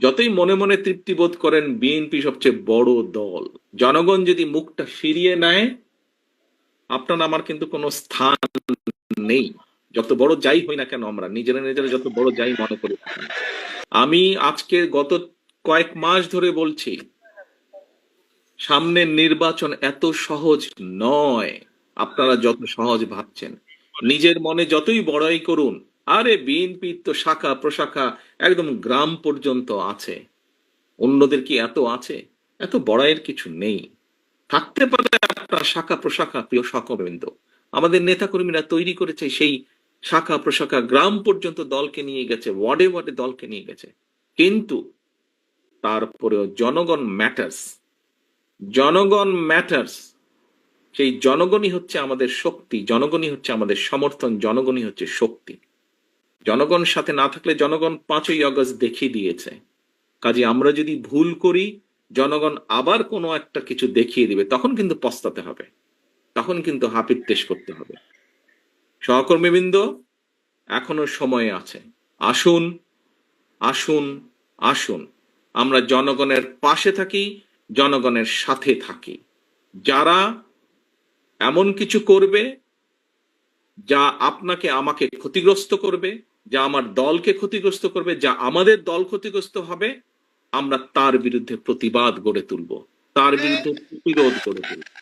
যতই মনে মনে তৃপ্তি বোধ করেন, বিএনপি সবচেয়ে বড় দল। জনগণ যদি মুখটা ফিরিয়ে নেয়, আপনার আমার কিন্তু কোনো স্থান নেই। যত বড় যাই হই না কেন আমরা, নিজেরা নিজেরা যত বড় যাই মনে করি আমি আজকে গত কয়েক মাস ধরে বলছি, সামনের নির্বাচন এত সহজ নয়। আপনারা যত সহজ ভাবছেন, নিজের মনে যতই বড়াই করুন আরে বিএনপির তো শাখা প্রশাখা একদম গ্রাম পর্যন্ত আছে। অন্যদের কি এত আছে? এত বড়াইয়ের কিছু নেই। থাকতে পারে আপনার শাখা প্রশাখা, প্রিয় সকবৃন্দ আমাদের নেতাকর্মীরা তৈরি করেছে সেই শাখা প্রশাখা, গ্রাম পর্যন্ত দলকে নিয়ে গেছে, ওয়ার্ডে ওয়ার্ডে দলকে নিয়ে গেছে। কিন্তু তারপরেও জনগণ ম্যাটার্স। জনগণ ম্যাটার্স। সেই জনগণই হচ্ছে আমাদের শক্তি, জনগণই হচ্ছে আমাদের সমর্থন, জনগণই হচ্ছে শক্তি। জনগণ সাথে না থাকলে জনগণ পাঁচই অগস্ট দেখিয়ে দিয়েছে। কাজে আমরা যদি ভুল করি, জনগণ আবার কোনো একটা কিছু দেখিয়ে দিবে, তখন কিন্তু পস্তাতে হবে। তখন কিন্তু টেস্ট করতে হবে। সহকর্মীবৃন্দ, এখনও সময় আছে। আসুন আসুন আসুন। আমরা জনগণের পাশে থাকি, জনগণের সাথে থাকি। যারা এমন কিছু করবে, যা আপনাকে, আমাকে ক্ষতিগ্রস্ত করবে যা আমার দলকে ক্ষতিগ্রস্ত করবে যা আমাদের দল ক্ষতিগ্রস্ত হবে আমরা তার বিরুদ্ধে প্রতিবাদ গড়ে তুলব। তার বিরুদ্ধে প্রতিরোধ গড়ে তুলব।